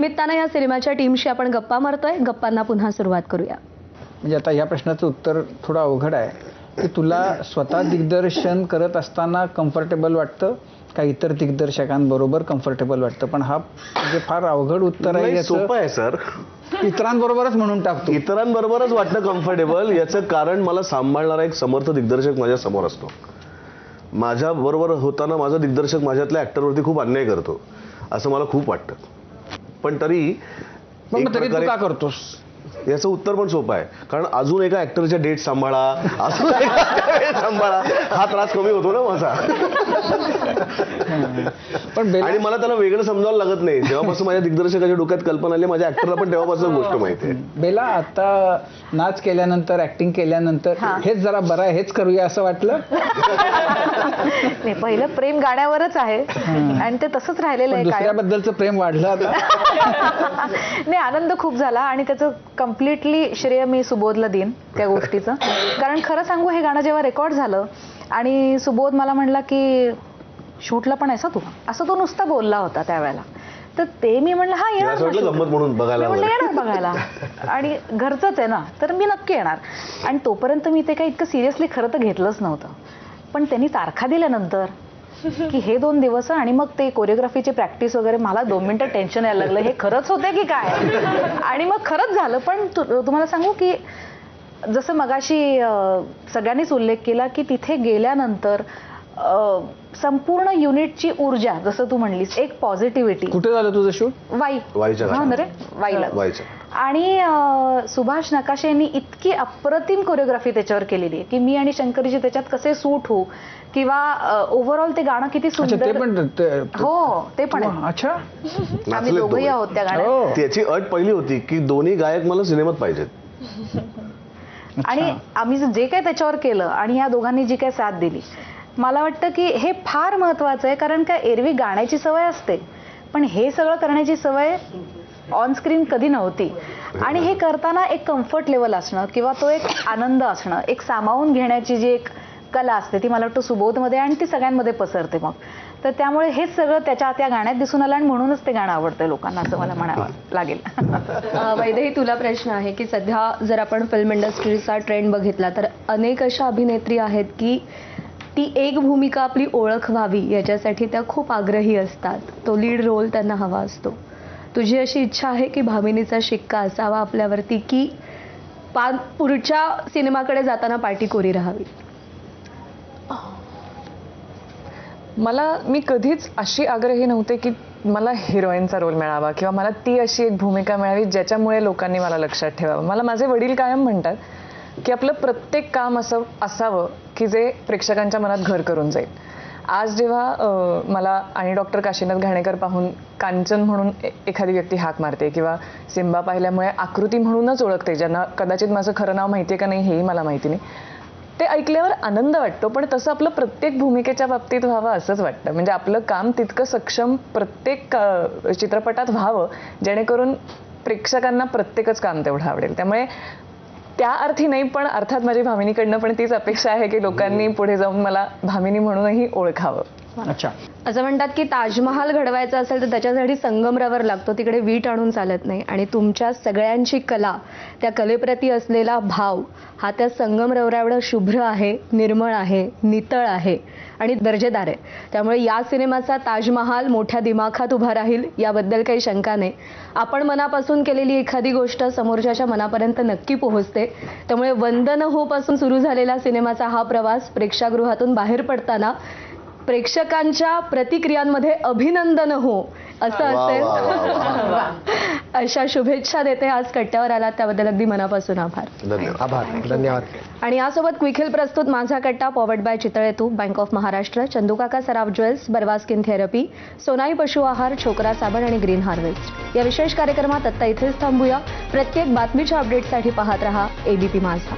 निमित्तानं या सिनेमाच्या टीमशी आपण गप्पा मारतोय. गप्पांना पुन्हा सुरुवात करूया. म्हणजे आता या प्रश्नाचं उत्तर थोडं अवघड आहे. की तुला स्वतः दिग्दर्शन करत असताना कम्फर्टेबल वाटतं? का इतर दिग्दर्शकांबरोबर कम्फर्टेबल वाटतं? पण हा म्हणजे फार अवघड उत्तर आहे सोपं आहे सर. इतरांबरोबरच म्हणून टाकतो. इतरांबरोबरच वाटतं कम्फर्टेबल याचं कारण मला सांभाळणारा एक समर्थ दिग्दर्शक माझ्यासमोर असतो. माझ्या बरोबर होताना माझा दिग्दर्शक माझ्यातल्या ऍक्टरवरती खूप अन्याय करतो. असं मला खूप वाटतं. पण तरी तरी तू का करतोस? याचं उत्तर पण सोपं आहे. कारण अजून एका ऍक्टरच्या डेट सांभाळा अजून एका सांभाळा. हा त्रास कमी होतो ना माझा. पण बेला आणि मला त्याला वेगळं समजावं लागत नाही. जेव्हापासून माझ्या दिग्दर्शकाच्या डोक्यात कल्पना आली माझ्या ऍक्टरला पण तेव्हापासून गोष्ट माहिती आहे. बेला आता नाच केल्यानंतर ऍक्टिंग केल्यानंतर हेच जरा बरं आहे हेच करूया असं वाटलं? नाही पहिलं प्रेम गाण्यावरच आहे. आणि ते तसंच राहिलेलं आहे काय दुसऱ्याबद्दलचं प्रेम वाढलं आता. आनंद खूप झाला आणि त्याचं कम्प्लिटली श्रेय मी सुबोधला देईन त्या गोष्टीचं. कारण खरं सांगू हे गाणं जेव्हा रेकॉर्ड झालं आणि सुबोध मला म्हणला की शूटला पण आहेस हं तू? असं तो नुसता बोलला होता त्यावेळेला. तर ते मी म्हणलं हा येणार असं ना वाटलं shoot. ला." गंमत म्हणून बघायला. येणार बघायला. आणि घरचंच आहे ना तर मी नक्की येणार. आणि तोपर्यंत मी ते काही इतकं सिरियसली खरं तर घेतलंच नव्हतं. पण त्यांनी तारखा दिल्यानंतर की हे दोन दिवस आणि मग ते कोरिओग्राफीची प्रॅक्टिस वगैरे मला दोन मिनिटं टेन्शन यायला लागलं. हे खरंच होते की काय? आणि मग खरंच झालं. पण तुम्हाला सांगू की जसं मगाशी सगळ्यांनीच उल्लेख केला की तिथे गेल्यानंतर संपूर्ण युनिटची ऊर्जा जसं तू म्हणलीस एक पॉझिटिव्हिटी कुठे झालं तुझं शूट? वाई. वाईच्या रे वाईला. आणि सुभाष नकाशे यांनी इतकी अप्रतिम कोरिओग्राफी त्याच्यावर केलेली आहे की मी आणि शंकरजी त्याच्यात कसे सूट होऊ किंवा ओव्हरऑल ते गाणं किती सुंदर हो ते पण आहे. अच्छा. आम्ही दोघंही दोघे. आहोत त्या गाण्यात. हो. त्याची अट पहिली होती की दोन्ही गायक मला सिनेमात पाहिजेत. आणि आम्ही जे- काही त्याच्यावर केलं आणि या दोघांनी जी काही साथ दिली मला वाटतं की हे फार महत्वाचं आहे कारण काय एरवी गाण्याची सवय असते. पण हे सगळं करण्याची सवय ऑन स्क्रीन कधी नव्हती. आणि हे करताना एक कम्फर्ट लेवल असणं किंवा तो एक आनंद असणं एक सामावून घेण्याची जी एक कला असते ती मला वाटतं सुबोधमध्ये आणि ती सगळ्यांमध्ये पसरते मग. तर त्यामुळे हेच सगळं त्याच्या त्या गाण्यात दिसून आलं आणि म्हणूनच ते गाणं आवडतं लोकांना असं मला म्हणावं लागेल. अ, वैदेही तुला प्रश्न आहे की सध्या जर आपण फिल्म इंडस्ट्रीचा ट्रेंड बघितला तर अनेक अशा अभिनेत्री आहेत की ती एक भूमिका आपली ओळख व्हावी याच्यासाठी त्या खूप आग्रही असतात. तो लीड रोल त्यांना हवा असतो. तुझी अशी इच्छा आहे की भामिनीचा शिक्का असावा आपल्यावरती की पा पुढच्या सिनेमाकडे जाताना पार्टी कोरी राहावी? मला मी कधीच अशी आग्रही नव्हते की मला हिरोईनचा रोल मिळावा किंवा मला ती अशी एक भूमिका मिळावी ज्याच्यामुळे लोकांनी मला लक्षात ठेवावं. मला माझे वडील कायम म्हणतात की आपलं प्रत्येक काम असं असावं की जे प्रेक्षकांच्या मनात घर करून जाईल. आज जेव्हा मला आणि डॉक्टर काशीनाथ घाणेकर पाहून कांचन म्हणून ए- एखादी व्यक्ती हाक मारते किंवा सिम्बा पाहिल्यामुळे आकृती म्हणूनच ओळखते ज्यांना कदाचित माझं खरं नाव माहिती आहे का नाही हेही मला माहिती नाही. ते ऐकल्यावर आनंद वाटतो पण तसं आपलं प्रत्येक भूमिकेच्या बाबतीत व्हावं असंच वाटतं. म्हणजे आपलं काम तितकं सक्षम प्रत्येक चित्रपटात व्हावं जेणेकरून प्रेक्षकांना प्रत्येकच काम तेवढं आवडेल. त्यामुळे त्या अर्थी नाही पण अर्थात माझी भामिनीकडनं पण तीच अपेक्षा आहे की लोकांनी पुढे जाऊन मला भामिनी म्हणूनही ओळखावं. अच्छा. असं म्हणतात की ताजमहाल घडवायचा असेल तर त्याच्यासाठी संगमरवर लागतो. तिकडे वीट आणून चालत नाही. आणि तुमच्या सगळ्यांची कला त्या कलेप्रती असलेला भाव हा त्या संगमरवरा शुभ्र आहे निर्मळ आहे नितळ आहे आणि दर्जेदार आहे. त्यामुळे या सिनेमाचा ताजमहाल मोठ्या दिमाखात उभा राहील याबद्दल काही शंका नाही. आपण मनापासून केलेली एखादी गोष्ट समोरच्याच्या मनापर्यंत नक्की पोहोचते. त्यामुळे वंदन हो पासून सुरू झालेला सिनेमाचा हा प्रवास प्रेक्षागृहातून बाहेर पडताना प्रेक्षकांच्या प्रतिक्रियांमध्ये अभिनंदन हो असं असेल. अशा शुभेच्छा देते आज कट्ट्यावर आलात त्याबद्दल अगदी मनापासून आभार. धन्यवाद. आभार धन्यवाद. आणि यासोबत क्विखिल प्रस्तुत Majha Katta powered by Chitale Tu bank of Maharashtra Chandukaka Saraf jewels Barva skin therapy Sonai पशु आहार छोकरा साबण आणि ग्रीन हार्वेस्ट या विशेष कार्यक्रमात आत्ता इथेच थांबूया. प्रत्येक बातमीच्या अपडेटसाठी पाहत रहा एबीपी माझा